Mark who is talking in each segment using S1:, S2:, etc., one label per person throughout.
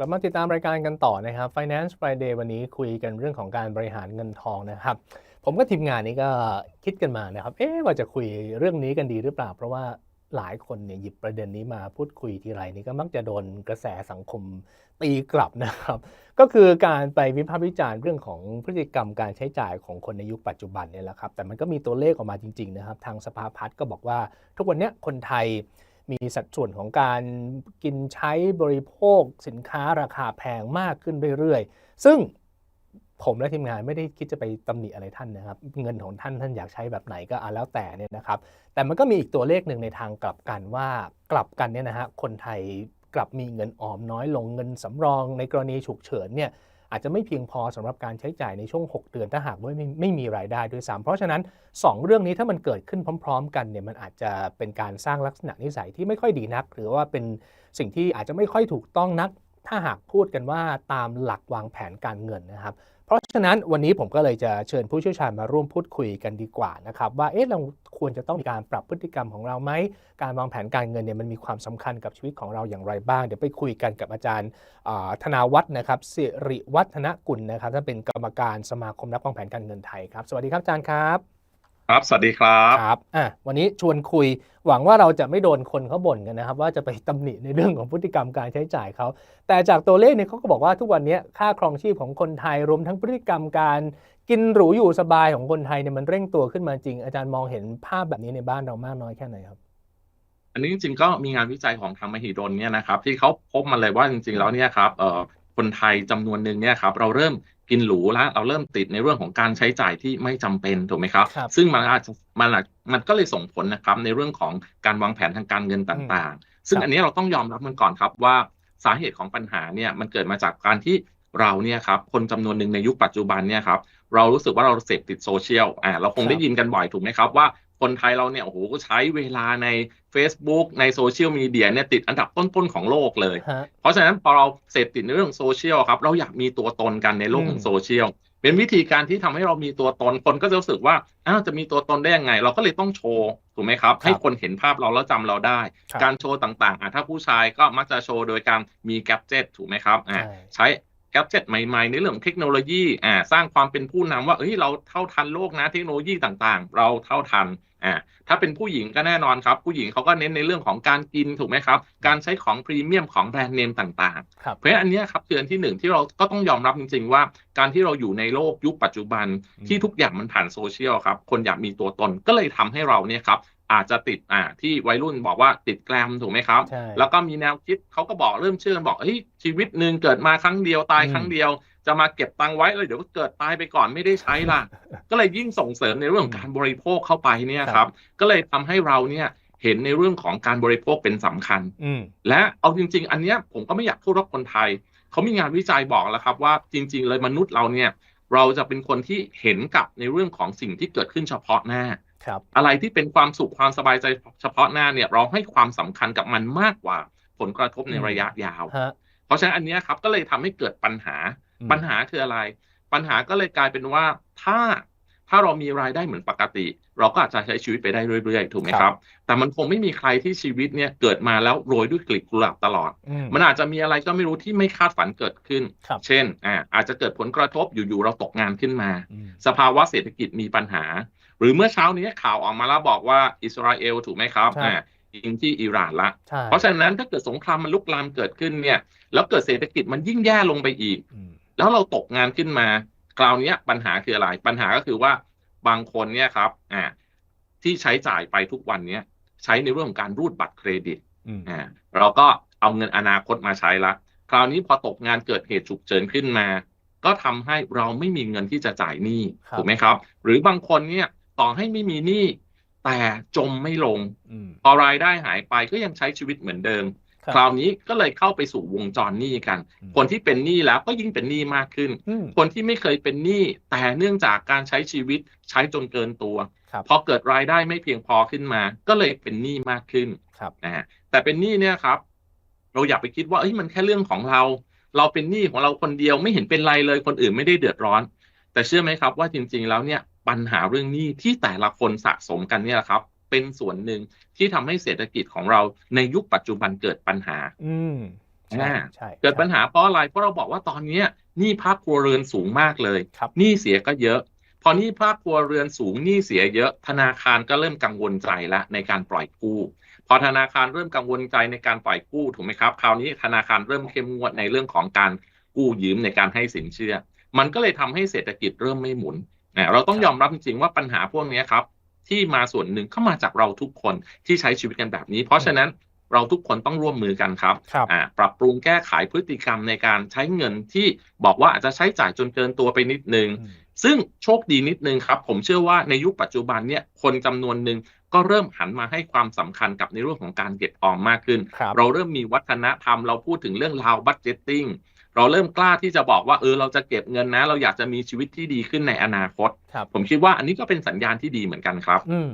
S1: ลับมาติดตามรายการกันต่อนะครับ Finance Friday วันนี้คุยกันเรื่องของการบริหารเงินทองนะครับ ผมกับทีมงานนี้ก็คิดกันมานะครับ เอ๊ะว่าจะคุยเรื่องนี้กันดีหรือเปล่า เพราะว่าหลายคนเนี่ยหยิบประเด็นนี้มาพูดคุยทีไรนี่ก็มักจะโดนกระแสสังคมตีกลับนะครับ ก็คือการไปวิพากษ์วิจารณ์เรื่องของพฤติกรรมการใช้จ่ายของคนในยุคปัจจุบันเนี่ยแหละครับ แต่มันก็มีตัวเลขออกมาจริง ๆ นะครับ ทางสภาพัฒน์ก็บอกว่าทุกวันนี้คนไทย มีสัดส่วนของการกินใช้บริโภคสินค้าราคาแพงมากขึ้นเรื่อยๆ ซึ่งผมและทีมงานไม่ได้คิดจะไปตำหนิอะไรท่านนะครับ เงินของท่านท่านอยากใช้แบบไหนก็อะแล้วแต่เนี่ยนะครับ แต่มันก็มีอีกตัวเลขหนึ่งในทางกลับกันว่ากลับกันเนี่ยนะฮะคนไทยกลับมีเงินออมน้อยลงเงินสำรองในกรณีฉุกเฉินเนี่ย อาจจะไม่เพียงพอสำหรับการใช้จ่ายในช่วง 6 เดือนถ้าหากว่าไม่ไม่มีรายได้ด้วยซ้ำเพราะฉะนั้น 2 เรื่องนี้ถ้ามันเกิดขึ้นพร้อม ๆ กันเนี่ยมันอาจจะเป็นการสร้างลักษณะนิสัยที่ไม่ค่อยดีนัก หรือว่าเป็นสิ่งที่อาจจะไม่ค่อยถูกต้องนัก ถ้าหากพูดกันว่าตามหลักวางแผนการเงินนะครับ เพราะฉะนั้นวันนี้ผมก็เลยจะเชิญผู้เชี่ยวชาญมาร่วมพูดคุยกันดีกว่านะครับว่าเอ๊ะเราควรจะต้องมีการปรับพฤติกรรมของเราไหมการวางแผนการเงินเนี่ยมันมีความสำคัญกับชีวิตของเราอย่างไรบ้าง เดี๋ยวไปคุยกันกับอาจารย์ธนาวัฒน์นะครับสิริวัฒนกุลนะครับท่านเป็นกรรมการสมาคมนักวางแผนการเงินไทยครับสวัสดีครับอาจารย์ครับ
S2: ครับ สวัสดีครับ
S1: ครับอะวันนี้ชวนคุยหวังว่าเราจะไม่โดนคนเขาบ่นกันนะครับ ว่าจะไปตำหนิในเรื่องของพฤติกรรมการใช้จ่ายเขา แต่จากตัวเลขเนี่ยเขาก็บอกว่าทุกวันนี้ค่าครองชีพของคนไทยรวมทั้งพฤติกรรมการกินหรูอยู่สบายของคนไทยเนี่ยมันเร่งตัวขึ้นมาจริง อาจารย์มองเห็นภาพแบบนี้ในบ้านเรามากน้อยแค่ไหนครับ
S2: อันนี้จริงๆก็มีงานวิจัยของทางมหิดลเนี่ยนะครับ ที่เขาพบมาเลยว่าจริงๆแล้วเนี่ยครับเอ่อคนไทยจำนวนหนึ่งเนี่ยครับเราเริ่ม กินหรูแล้วเราเริ่มติดในเรื่องของการใช้จ่ายที่ไม่จำเป็นถูกไหมครับ
S1: ครับ
S2: ซึ่งมันอาจจะมันอาจมันก็เลยส่งผลนะครับในเรื่องของการวางแผนทางการเงินต่างๆ ซึ่ง
S1: ครับ
S2: อันนี้เราต้องยอมรับมันก่อนครับว่าสาเหตุของปัญหาเนี่ยมันเกิดมาจากการที่เราเนี่ยครับคนจำนวนหนึ่งในยุคปัจจุบันเนี่ยครับเรารู้สึกว่าเราเสพติดโซเชียลอ่าเราคงได้ยินกันบ่อยถูกไหมครับว่า คนไทยเราเนี่ยโอ้โหใช้เวลาใน Facebook ในโซเชียลมีเดียเนี่ยติดอันดับต้นๆของโลกเลย
S1: ฮะ
S2: เพราะฉะนั้นพอเราเสพติดในเรื่องโซเชียลครับเราอยากมีตัวตนกันในโลก
S1: อืม
S2: ของโซเชียลเป็นวิธีการที่ทำให้เรามีตัวตนคนก็จะรู้สึกว่าอ้าวจะมีตัวตนได้ยังไง เราก็เลยต้องโชว์ถูกไหมครับ ให้คนเห็นภาพเราแล้วจำเราได้
S1: ครับ
S2: การโชว์ต่างๆอะถ้าผู้ชายก็มักจะโชว์โดยการมีแกจ g จ็ตถูกไหมครับอ่า
S1: ใช่
S2: ใช้แกจ g จ็ตใหม่ๆ ในเรื่องของเทคโนโลยีอ่าสร้างความเป็นผู้นำว่าเอ้ยเราเท่าทันโลกนะเทคโนโลยีต่างๆ เราเท่าทัน อ่าถ้าเป็นผู้หญิงก็แน่นอนครับ ผู้หญิงเขาก็เน้นในเรื่องของการกินถูกไหมครับ การใช้ของพรีเมียมของแบรนด์เนมต่างๆ
S1: ครับ
S2: เพราะฉะนั้นอันเนี้ยครับคืออันที่หนึ่งที่เราก็ต้องยอมรับจริง ๆ ว่าการที่เราอยู่ในโลกยุคปัจจุบัน
S1: อืม
S2: ที่ทุกอย่างมันผ่านโซเชียลครับ คนอยากมีตัวตนก็เลยทำให้เราเนี่ยครับอาจจะติดอ่าที่วัยรุ่นบอกว่าติดแกรมถูกไหมครับ
S1: ใช่
S2: แล้วก็มีแนวคิดเขาก็บอกเริ่มเชื่อกันบอกเฮ้ยชีวิตหนึ่งเกิดมาครั้งเดียวตาย
S1: อืม
S2: ครั้งเดียว จะมาเก็บตังค์ไว้เลยเดี๋ยวก็เกิดตายไปก่อนไม่ได้ใช้ล่ะ ก็เลยยิ่งส่งเสริมในเรื่องของการบริโภคเข้าไปเนี่ยครับ ก็เลยทำให้เราเนี่ยเห็นในเรื่องของการบริโภคเป็นสำคัญ
S1: อืม
S2: และเอาจริง ๆ อันเนี้ยผมก็ไม่อยากพูดว่าคนไทย เขามีงานวิจัยบอกแล้วครับว่าจริง ๆ เลยมนุษย์เราเนี่ยเราจะเป็นคนที่เห็นกับในเรื่องของสิ่งที่เกิดขึ้นเฉพาะหน้า
S1: ครับ
S2: อะไรที่เป็นความสุขความสบายใจเฉพาะหน้าเนี่ยเราให้ความสำคัญกับมันมากกว่าผลกระทบใน
S1: อืม
S2: ระยะยาว
S1: ฮะ
S2: เพราะฉะนั้นอันเนี้ยครับก็เลยทำให้เกิดปัญหา
S1: อืม
S2: ปัญหาคืออะไร ปัญหาก็เลยกลายเป็นว่าถ้าถ้าเรามีรายได้เหมือนปกติ เราก็อาจจะใช้ชีวิตไปได้เรื่อยๆ ถูกไหมครับ แต่มันคงไม่มีใครที่ชีวิตเนี่ยเกิดมาแล้วโรยด้วยกลีบกุหลาบตลอด
S1: อืม
S2: มันอาจจะมีอะไรก็ไม่รู้ที่ไม่คาดฝันเกิดขึ้น
S1: ครับ
S2: เช่นอ่าอาจจะเกิดผลกระทบอยู่ๆเราตกงานขึ้นมา
S1: อืม
S2: สภาวะเศรษฐกิจมีปัญหา หรือเมื่อเช้านี้ข่าวออกมาแล้วบอกว่าอิสราเอลถูกไหมครับ
S1: ครับ
S2: อ่ายิงที่อิหร่านละ
S1: ใช่
S2: เพราะฉะนั้นถ้าเกิดสงครามมันลุกลามเกิดขึ้นเนี่ย แล้วเกิดเศรษฐกิจมันยิ่งแย่ลงไปอีก
S1: อืม
S2: แล้วเราตกงานขึ้นมาคราวเนี้ยปัญหาคืออะไร ปัญหาก็คือว่าบางคนเนี่ยครับอ่าที่ใช้จ่ายไปทุกวันเนี้ยใช้ในเรื่องของการรูดบัตรเครดิต
S1: อืม
S2: อ่าเราก็เอาเงินอนาคตมาใช้ละ คราวนี้พอตกงานเกิดเหตุฉุกเฉินขึ้นมา ก็ทำให้เราไม่มีเงินที่จะจ่ายหนี้
S1: ครับ
S2: ถูกไหมครับ หรือบางคนเนี่ยต่อให้ไม่มีหนี้แต่จมไม่ลง
S1: อืม
S2: พอรายได้หายไปก็ยังใช้ชีวิตเหมือนเดิม
S1: ครับ
S2: คราวนี้ก็เลยเข้าไปสู่วงจรหนี้กัน
S1: อืม
S2: คนที่เป็นหนี้แล้วก็ยิ่งเป็นหนี้มากขึ้น
S1: อืม
S2: คนที่ไม่เคยเป็นหนี้แต่เนื่องจากการใช้ชีวิตใช้จนเกินตัว
S1: ครับ
S2: พอเกิดรายได้ไม่เพียงพอขึ้นมา ก็เลยเป็นหนี้มากขึ้น
S1: ครับ
S2: นะฮะแต่เป็นหนี้เนี่ยครับ เราอย่าไปคิดว่าเอ้ยมันแค่เรื่องของเรา เราเป็นหนี้ของเราคนเดียวไม่เห็นเป็นไรเลย คนอื่นไม่ได้เดือดร้อน แต่เชื่อไหมครับว่าจริง ๆ แล้วเนี่ยปัญหาเรื่องหนี้ที่แต่ละคนสะสมกันเนี่ยครับ เป็นส่วนหนึ่งที่ทำให้เศรษฐกิจของเราในยุคปัจจุบันเกิดปัญหา
S1: อืมใช่
S2: อ่า
S1: ใช่
S2: เกิดปัญ
S1: ใช่
S2: หาเพราะอะไรเพราะเราบอกว่าตอนเนี้ยหนี้ภาคครัวเรือนสูงมากเลย
S1: ครับ
S2: หนี้เสียก็เยอะ พอหนี้ภาคครัวเรือนสูงหนี้เสียเยอะ ธนาคารก็เริ่มกังวลใจแล้วในการปล่อยกู้ พอธนาคารเริ่มกังวลใจในการปล่อยกู้ถูกไหมครับคราวนี้ธนาคารเริ่มเข้มงวดในเรื่องของการกู้ยืมในการให้สินเชื่อ มันก็เลยทำให้เศรษฐกิจเริ่มไม่หมุนอ่าเราต้องยอมรับจริงๆว่าปัญหาพวกเนี้ยครับ ที่มาส่วนหนึ่งเข้ามาจากเราทุกคนที่ใช้ชีวิตกันแบบนี้ เพราะฉะนั้นเราทุกคนต้องร่วมมือกันครับ
S1: ครับ
S2: อ่าปรับปรุงแก้ไขพฤติกรรมในการใช้เงินที่บอกว่าอาจจะใช้จ่ายจนเกินตัวไปนิดนึง
S1: อืม
S2: ซึ่งโชคดีนิดนึงครับ ผมเชื่อว่าในยุคปัจจุบันเนี่ยคนจำนวนหนึ่งก็เริ่มหันมาให้ความสำคัญกับในเรื่องของการเก็บออมมากขึ้น
S1: ครับ
S2: เราเริ่มมีวัฒนธรรมเราพูดถึงเรื่องราวบัตเจตติ้ง เราเริ่มกล้าที่จะบอกว่าเออเราจะเก็บเงินนะ เราอยากจะมีชีวิตที่ดีขึ้นในอนาคต
S1: ครับ
S2: ผมคิดว่าอันนี้ก็เป็นสัญญาณที่ดีเหมือนกันครับ
S1: อืม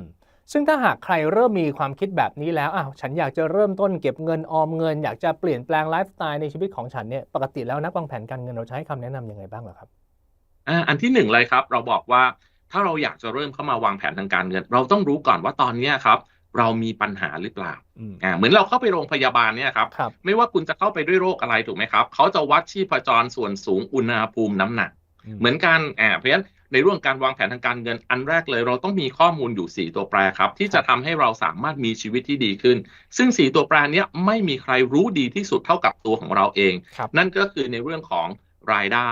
S1: ซึ่งถ้าหากใครเริ่มมีความคิดแบบนี้แล้วอ้าวฉันอยากจะเริ่มต้นเก็บเงินออมเงิน อยากจะเปลี่ยนแปลงไลฟ์สไตล์ในชีวิตของฉันเนี่ยปกติแล้วนักวางแผนการเงินเราจะให้คำแนะนำยังไงบ้างเหรอครับ
S2: อ่าอันที่หนึ่งเลยครับ เราบอกว่าถ้าเราอยากจะเริ่มเข้ามาวางแผนทางการเงิน เราต้องรู้ก่อนว่าตอนเนี้ยครับ เรามีปัญหาหรือเปล่า
S1: อืม
S2: อ่าเหมือนเราเข้าไปโรงพยาบาลเนี่ยครับ
S1: ครับ
S2: ไม่ว่าคุณจะเข้าไปด้วยโรคอะไรถูกไหมครับเขาจะวัดชีพจรส่วนสูงอุณหภูมิน้ำหนัก เหมือนกันอ่าเพราะฉะนั้นในเรื่องการวางแผนทางการเงินอันแรกเลย เราต้องมีข้อมูลอยู่ 4 ตัวแปรครับ ที่จะทำให้เราสามารถมีชีวิตที่ดีขึ้น ซึ่ง 4 ตัวแปรเนี้ยไม่มีใครรู้ดีที่สุดเท่ากับตัวของเราเอง
S1: ครับ
S2: นั่นก็คือในเรื่องของรายได้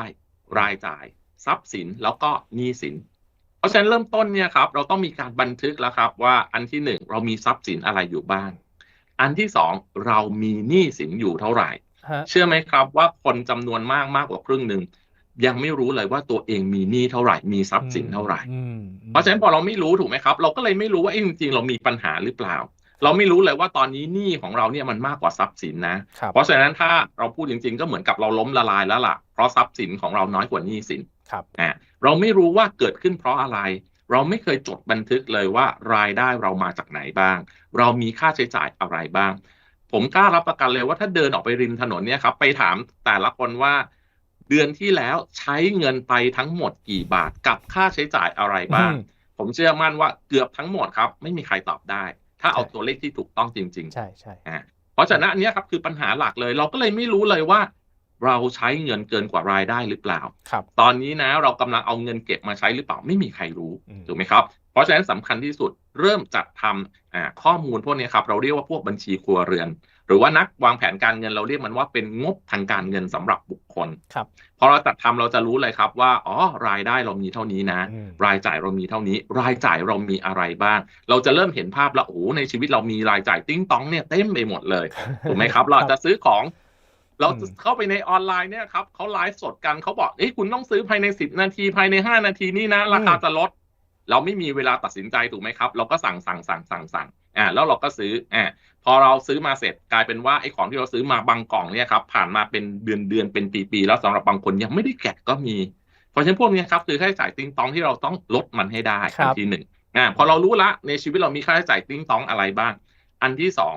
S2: รายจ่าย ทรัพย์สินแล้วก็หนี้สินเพ ราะฉะนั้นเริ่มต้นเนี่ยครับเราต้องมีการบันทึกแล้วครับว่าอันที่หนึ่งเรามีทรัพย์สินอะไรอยู่บ้าง อันที่สองเรามีหนี้สินอยู่เท่าไหร่
S1: ฮะ
S2: เชื่อไหมครับว่าคนจำนวนมากมากกว่าครึ่งหนึ่งยังไม่รู้เลยว่าตัวเองมีหนี้เท่าไหร่ มีทรัพย์สินเท่าไหร่
S1: อืม
S2: เพราะฉะนั้นพอเราไม่รู้ถูกไหมครับ เราก็เลยไม่รู้ว่าเอ้จริงๆเรามีปัญหาหรือเปล่า เราไม่รู้เลยว่าตอนนี้หนี้ของเราเนี่ยมันมากกว่าทรัพย์สินนะ
S1: ครับ
S2: เพราะฉะนั้นถ้าเราพูดจริง ๆ ก็เหมือนกับเราล้มละลายแล้วล่ะเพราะทรัพย์สินของเราน้อยกว่าหนี้สิน
S1: ครับ
S2: อ่าเราไม่รู้ว่าเกิดขึ้นเพราะอะไร เราไม่เคยจดบันทึกเลยว่ารายได้เรามาจากไหนบ้าง เรามีค่าใช้จ่ายอะไรบ้าง ผมกล้ารับประกันเลยว่าถ้าเดินออกไปริมถนนเนี่ยครับ ไปถามแต่ละคนว่าเดือนที่แล้วใช้เงินไปทั้งหมดกี่บาทกับค่าใช้จ่ายอะไรบ้าง
S1: อืม
S2: ผมเชื่อมั่นว่าเกือบทั้งหมดครับ ไม่มีใครตอบได้ ถ้าเอา
S1: ใช่
S2: ตัวเลขที่ถูกต้องจริง ๆ
S1: ใช่ใช่
S2: อ่าเพราะฉะนั้นอันเนี้ยครับคือปัญหาหลักเลย เราก็เลยไม่รู้เลยว่า เราใช้เงินเกินกว่ารายได้หรือเปล่า
S1: ครับ
S2: ตอนนี้นะเรากำลังเอาเงินเก็บมาใช้หรือเปล่าไม่มีใครรู้
S1: อืม
S2: ถูกไหมครับ เพราะฉะนั้นสำคัญที่สุดเริ่มจัดทำอ่าข้อมูลพวกนี้ครับ เราเรียกว่าพวกบัญชีครัวเรือน หรือว่านักวางแผนการเงินเราเรียกมันว่าเป็นงบทางการเงินสำหรับบุคคล
S1: ครับ
S2: พอเราจัดทำเราจะรู้เลยครับว่าอ๋อรายได้เรามีเท่านี้นะ
S1: อืม
S2: รายจ่ายเรามีเท่านี้ รายจ่ายเรามีอะไรบ้าง เราจะเริ่มเห็นภาพแล้วโอ้โหในชีวิตเรามีรายจ่ายติ้งต้องเนี่ยเต็มไปหมดเลยถูกไหมครับ เราจะซื้อของ เรา
S1: อืม
S2: เข้าไปในออนไลน์เนี่ยครับเขาไลฟ์สดกันเขาบอกเอ้ยคุณต้องซื้อภายในสิบนาทีภายในห้านาทีนี่นะ ราคาจะลด เราไม่มีเวลาตัดสินใจถูกไหมครับ เราก็สั่งสั่งสั่งสั่งสั่งอ่าแล้วเราก็ซื้ออ่าพอเราซื้อมาเสร็จกลายเป็นว่าไอ้ของที่เราซื้อมาบางกล่องเนี่ยครับผ่านมาเป็นเดือนเดือนเป็นปีๆแล้วสำหรับบางคนยังไม่ได้แกะก็มี เพราะฉะนั้นพวกเนี้ยครับคือค่าใช้จ่ายติ้งตองที่เราต้องลดมันให้ได้
S1: ครั
S2: อั
S1: บ
S2: นที่หนึ่งอ่าพอเรารู้ละในชีวิตเรามีค่าใช้จ่ายติ้งตองอะไรบ้าง อันที่สอง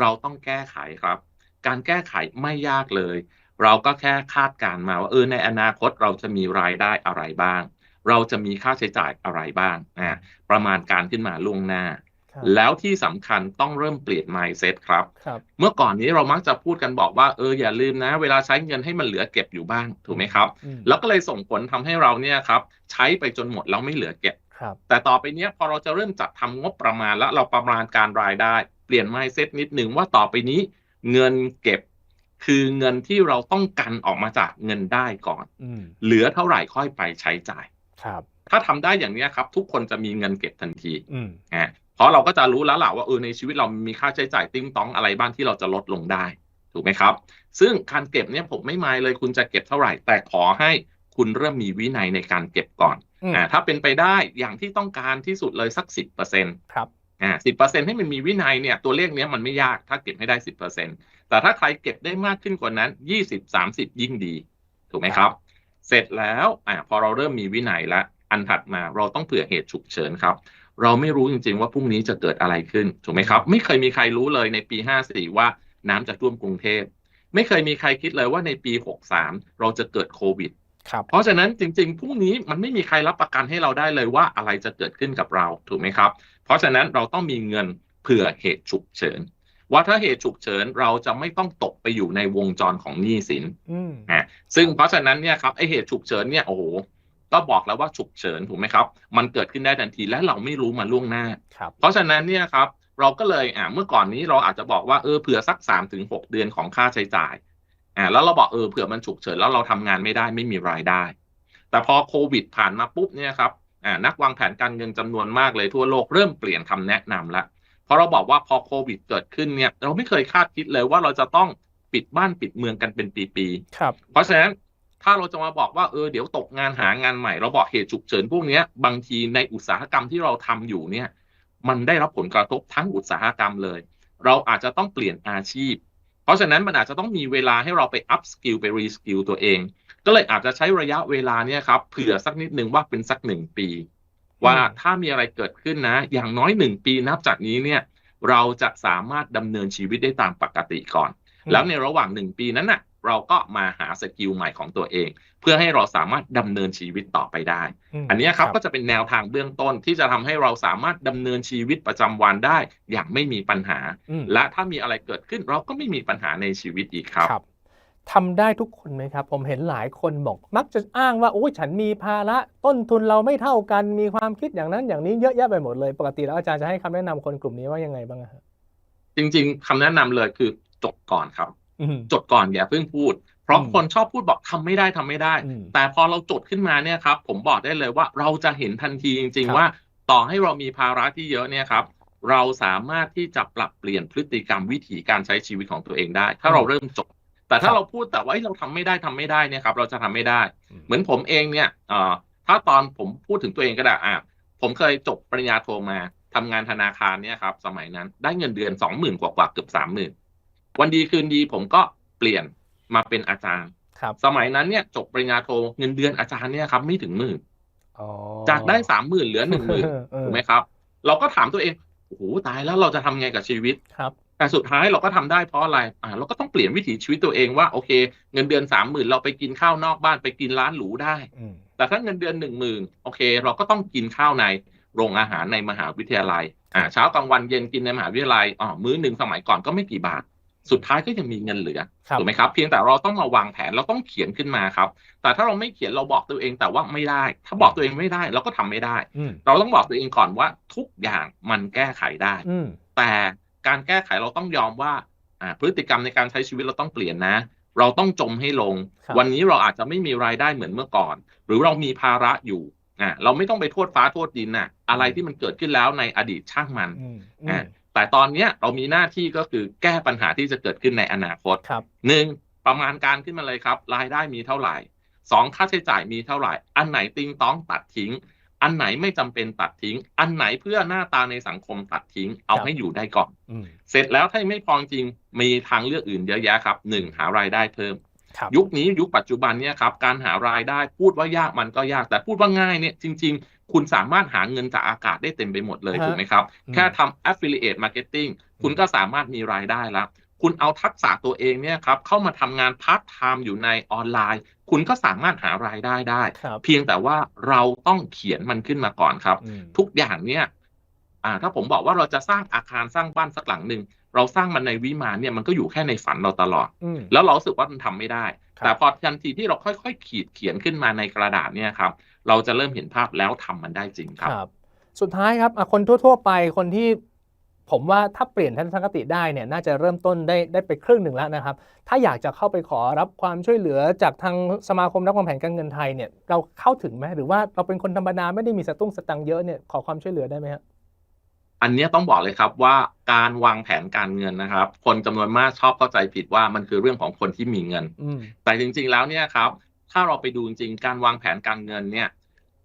S2: เราต้องแก้ไขครับ การแก้ไขไม่ยากเลย เราก็แค่คาดการณ์มาว่าเออในอนาคตเราจะมีรายได้อะไรบ้าง เราจะมีค่าใช้จ่ายอะไรบ้างอ่าประมาณการขึ้นมาล่วงหน้า
S1: ครับ
S2: แล้วที่สำคัญต้องเริ่มเปลี่ยน mindset ครับ
S1: ครับ
S2: เมื่อก่อนนี้เรามักจะพูดกันบอกว่าเอออย่าลืมนะ เวลาใช้เงินให้มันเหลือเก็บอยู่บ้างถูกไหมครับ
S1: อืม
S2: แล้วก็เลยส่งผลทำให้เราเนี่ยครับใช้ไปจนหมดแล้วไม่เหลือเก็บ
S1: ครับ
S2: แต่ต่อไปเนี้ยพอเราจะเริ่มจัดทำงบประมาณแล้วเราประมาณการรายได้ เปลี่ยน mindset นิดหนึ่งว่าต่อไปนี้ เงินเก็บคือเงินที่เราต้องกันออกมาจากเงินได้ก่อน
S1: อืม
S2: เหลือเท่าไหร่ค่อยไปใช้จ่าย
S1: ครับ
S2: ถ้าทำได้อย่างเนี้ยครับ ทุกคนจะมีเงินเก็บทันที
S1: อืม
S2: อ่าเพราะเราก็จะรู้แล้วล่ะว่าเออในชีวิตเรามีค่าใช้จ่ายติ้งต้องอะไรบ้างที่เราจะลดลงได้ ถูกไหมครับ ซึ่งการเก็บเนี่ยผมไม่หมายเลยคุณจะเก็บเท่าไหร่ แต่ขอให้คุณเริ่มมีวินัยในการเก็บก่อน
S1: อืม
S2: อ่าถ้าเป็นไปได้อย่างที่ต้องการที่สุดเลยสักสิบเปอร์เซ็นต์
S1: ครับ
S2: อ่าสิบเปอร์เซ็นให้มันมีวินัยเนี่ยตัวเลขเนี้ยมันไม่ยากถ้าเก็บให้ได้สิบเปอร์เซ็นแต่ถ้าใครเก็บได้มากขึ้นกว่านั้นยี่สิบสามสิบยิ่งดี ถูกไหมครับ เสร็จแล้วอ่าพอเราเริ่มมีวินัยแล้วอันถัดมาเราต้องเผื่อเหตุฉุกเฉินครับ เราไม่รู้จริงๆว่าพรุ่งนี้จะเกิดอะไรขึ้น ถูกไหมครับ ไม่เคยมีใครรู้เลยในปี54ว่าน้ำจะท่วมกรุงเทพไม่เคยมีใครคิดเลยว่าในปี 63 เราจะเกิดโควิด
S1: ครับ
S2: เพราะฉะนั้นจริงๆ พรุ่งนี้มันไม่มีใครรับประกันให้เราได้เลยว่าอะไรจะเกิดขึ้นกับเรา ถูกไหมครับเพ ราะฉะนั้นเราต้องมีเงินเผื่อเหตุฉุกเฉิน ว่าถ้าเหตุฉุกเฉินเราจะไม่ต้องตกไปอยู่ในวงจรของหนี้สิน
S1: อืม
S2: อะซึ่งเพราะฉะนั้นเนี่ยครับไอเหตุฉุกเฉินเนี่ยโอ้โหก็บอกแล้วว่าฉุกเฉินถูกไหมครับ มันเกิดขึ้นได้ทันทีและเราไม่รู้มาล่วงหน้า
S1: ครับ
S2: เพราะฉะนั้นเนี่ยครับเราก็เลยอ่าเมื่อก่อนนี้เราอาจจะบอกว่าเออเผื่อสัก3าถึงหเดือนของค่าใช้จ่ายอ่าแล้วเราบอกเออเผื่อมันฉุกเฉินแล้วเราทำงานไม่ได้ไม่มีรายได้ แต่พอโควิดผ่านมาปุ๊บเนี่ยครับอ่า นักวางแผนการเงินจำนวนมากเลยทั่วโลกเริ่มเปลี่ยนคำแนะนำแล้วเพราะเราบอกว่าพอโควิดเกิดขึ้นเนี่ยเราไม่เคยคาดคิดเลยว่าเราจะต้องปิดบ้านปิดเมืองกันเป็นปีๆ
S1: ครับ
S2: เพราะฉะนั้นถ้าเราจะมาบอกว่าเออเดี๋ยวตกงานหางานใหม่ เราบอกเหตุฉุกเฉินพวกเนี้ยบางทีในอุตสาหกรรมที่เราทำอยู่เนี่ย มันได้รับผลกระทบทั้งอุตสาหกรรมเลย เราอาจจะต้องเปลี่ยนอาชีพ เพราะฉะนั้นมันอาจจะต้องมีเวลาให้เราไปอัพสกิลไปรีสกิลตัวเอง ก็เลยอาจจะใช้ระยะเวลาเนี่ยครับเผื่อสักนิดนึงว่าเป็นสักหนึ่งปี ว่าถ้ามีอะไรเกิดขึ้นนะ อย่างน้อยหนึ่งปีนับจากนี้เนี่ยเราจะสามารถดำเนินชีวิตได้ตามปกติก่อน แล้วในระหว่างหนึ่งปีนั้นน่ะเราก็มาหาสกิลใหม่ของตัวเอง เพื่อให้เราสามารถดำเนินชีวิตต่อไปได้
S1: ม
S2: อันเนี้ยครับก็จะเป็นแนวทางเบื้องต้นที่จะทำให้เราสามารถดำเนินชีวิตประจำวันได้ อย่างไม่มีปัญหา
S1: อืม
S2: และถ้ามีอะไรเกิดขึ้นเราก็ไม่มีปัญหาในชีวิตอีกครับ
S1: ครับ ทำได้ทุกคนไหมครับ ผมเห็นหลายคนบอก มักจะอ้างว่าโอ้ยฉันมีภาระต้นทุนเราไม่เท่ากันมีความคิดอย่างนั้นอย่างนี้เยอะแยะไปหมดเลย ปกติแล้วอาจารย์จะให้คำแนะนำคนกลุ่มนี้ว่ายังไงบ้างอะฮะ
S2: จริง ๆคำแนะนำเลยคือจดก่อนครับ
S1: อืม
S2: จดก่อนอย่าเพิ่งพูด เพราะ
S1: อืม
S2: คนชอบพูดบอกทำไม่ได้ทำไม่ได้
S1: อืม
S2: แต่พอเราจดขึ้นมาเนี่ยครับ ผมบอกได้เลยว่าเราจะเห็นทันทีจริง
S1: ครับ
S2: ๆว่าต่อให้เรามีภาระที่เยอะเนี่ยครับเราสามารถที่จะปรับเปลี่ยนพฤติกรรมวิถีการใช้ชีวิตของตัวเองได้ ถ้าเราเริ่มจด แต่ถ้าเราพูดแต่ว่าเอ้ยเราทำไม่ได้ทำไม่ได้เนี่ยครับ เราจะทำไม่ได้ เหมือนผมเองเนี่ยเอ่อถ้าตอนผมพูดถึงตัวเองก็ได้อะผมเคยจบปริญญาโทมาทำงานธนาคารเนี่ยครับ สมัยนั้นได้เงินเดือนสองหมื่นกว่าๆเกือบสามหมื่นวันดีคืนดีผมก็เปลี่ยนมาเป็นอาจารย์
S1: ครับ
S2: สมัยนั้นเนี่ยจบปริญญาโทเงินเดือนอาจารย์เนี่ยครับ ไม่ถึงหมื่น
S1: อ๋อ
S2: จากได้สามหมื่นเหลือหนึ่งหมื่น
S1: เออ
S2: ถูกไหมครับ เราก็ถามตัวเองโอ้โหตายแล้วเราจะทำไงกับชีวิต
S1: ครับ
S2: แต่สุดท้ายเราก็ทำได้เพราะอะไรอ่าเราก็ต้องเปลี่ยนวิถีชีวิตตัวเองว่าโอเค เงินเดือนสามหมื่นเราไปกินข้าวนอกบ้านไปกินร้านหรูได้
S1: อืม
S2: แต่ถ้าเงินเดือนหนึ่งหมื่นโอเค เราก็ต้องกินข้าวในโรงอาหารในมหาวิทยาลัยอ่าเช้ากลางวันเย็นกินในมหาวิทยาลัยอ๋อมื้อหนึ่งสมัยก่อนก็ไม่กี่บาท สุดท้ายก็ยังมีเงินเหลือ
S1: ครับ
S2: ถูกไหมครับ เพียงแต่เราต้องมาวางแผนเราต้องเขียนขึ้นมาครับ แต่ถ้าเราไม่เขียนเราบอกตัวเองแต่ว่าไม่ได้ ถ้าบอกตัวเองไม่ได้เราก็ทำไม่ได้
S1: อืม
S2: เราต้องบอกตัวเองก่อนว่าทุกอย่างมันแก้ไขได้
S1: อืม
S2: แต่ การแก้ไขเราต้องยอมว่าอ่าพฤติกรรมในการใช้ชีวิตเราต้องเปลี่ยนนะ เราต้องจมให้ลง
S1: ครับ
S2: วันนี้เราอาจจะไม่มีรายได้เหมือนเมื่อก่อน หรือเรามีภาระอยู่อ่าเราไม่ต้องไปโทษฟ้าโทษดินน่ะ อะไรที่มันเกิดขึ้นแล้วในอดีตช่างมัน
S1: อืมอื
S2: อ่ามแต่ตอนเนี้ยเรามีหน้าที่ก็คือแก้ปัญหาที่จะเกิดขึ้นในอนาคต
S1: ครับ
S2: หนึ่งประมาณการขึ้นมาเลยครับ รายได้มีเท่าไหร่สองค่าใช้จ่ายมีเท่าไหร่ อันไหนติงต้องตัดทิ้ง อันไหนไม่จำเป็นตัดทิ้ง อันไหนเพื่อหน้าตาในสังคมตัดทิ้ง เอา
S1: ครับ
S2: ให้อยู่ได้ก่อน
S1: อืม
S2: เสร็จแล้วถ้ายังไม่พอจริง มีทางเลือกอื่นเยอะแยะครับหนึ่งหารายได้เพิ่ม
S1: ครับ
S2: ยุคนี้ยุคปัจจุบันเนี่ยครับการหารายได้พูดว่ายากมันก็ยาก แต่พูดว่าง่ายเนี่ยจริง ๆ คุณสามารถหาเงินจากอากาศได้เต็มไปหมดเลย
S1: ฮะ
S2: ถูกไหมครับ
S1: อืม
S2: แค่ทำ affiliate marketing คุณก็สามารถมีรายได้แล้ว คุณเอาทักษะตัวเองเนี่ยครับเข้ามาทำงานพาร์ทไทม์อยู่ในออนไลน์ คุณก็สามารถหารายได้ได้
S1: ครับ
S2: เพียงแต่ว่าเราต้องเขียนมันขึ้นมาก่อนครับ
S1: อืม
S2: ทุกอย่างเนี่ยอ่าถ้าผมบอกว่าเราจะสร้างอาคารสร้างบ้านสักหลังหนึ่งเราสร้างมันในวิมานเนี่ยมันก็อยู่แค่ในฝันเราตลอด
S1: อืม
S2: แล้วเรารู้สึกว่ามันทำไม่ได้
S1: ครับ
S2: แต่พอทันทีที่เราค่อยๆ ขีดเขียนขึ้นมาในกระดาษเนี่ยครับ เราจะเริ่มเห็นภาพแล้วทำมันได้จริงครับ
S1: ครับสุดท้ายครับอะคนทั่ว ๆ ไปคนที่ ผมว่าถ้าเปลี่ยนทัศนคติได้เนี่ยน่าจะเริ่มต้นได้ได้ไปครึ่งหนึ่งแล้วนะครับ ถ้าอยากจะเข้าไปขอรับความช่วยเหลือจากทางสมาคมนักวางแผนการเงินไทยเนี่ยเราเข้าถึงไหมหรือว่าเราเป็นคนธรรมดาไม่ได้มีสตุ้งสตังค์เยอะเนี่ยขอความช่วยเหลือได้ไหมครับ
S2: อันเนี้ยต้องบอกเลยครับว่าการวางแผนการเงินนะครับ คนจำนวนมากชอบเข้าใจผิดว่ามันคือเรื่องของคนที่มีเงิน
S1: อืม
S2: แต่จริงๆแล้วเนี่ยครับ ถ้าเราไปดูจริงๆการวางแผนการเงินเนี่ย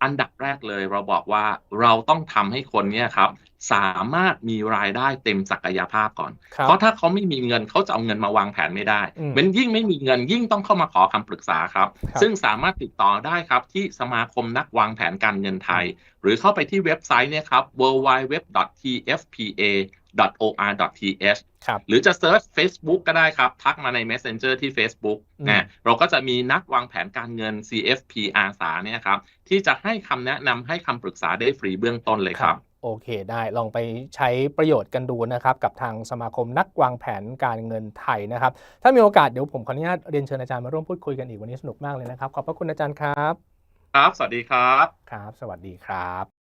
S2: อันดับแรกเลยเราบอกว่าเราต้องทำให้คนเนี่ยครับ สามารถมีรายได้เต็มศักยภาพก่อน
S1: ครับ
S2: เพราะถ้าเขาไม่มีเงินเขาจะเอาเงินมาวางแผนไม่ได้
S1: อืม
S2: มันยิ่งไม่มีเงินยิ่งต้องเข้ามาขอคำปรึกษาครับ
S1: ครับ
S2: ซึ่งสามารถติดต่อได้ครับที่สมาคมนักวางแผนการเงินไทย หรือเข้าไปที่เว็บไซต์เนี่ยครับ www.tfpa.or.th
S1: ครับ
S2: หรือจะเซิร์ช Facebook ก็ได้ครับ ทักมาใน Messenger ที่ Facebook
S1: อืม
S2: นะเราก็จะมีนักวางแผนการเงิน CFP อาสาเนี่ยครับ ที่จะให้คำแนะนำให้คำปรึกษาได้ฟรีเบื้องต้นเลยครับ
S1: โโอเคได้ลองไปใช้ประโยชน์กันดูนะครับกับทางสมาคมนักวางแผนการเงินไทยนะครับ ถ้ามีโอกาสเดี๋ยวผมขออนุญาตเรียนเชิญอาจารย์มาร่วมพูดคุยกันอีกวันนี้สนุกมากเลยนะครับ ขอบพระคุณอาจารย์ครับ
S2: ครับ สวัสดีครับ
S1: ครับ สวัสดีครับ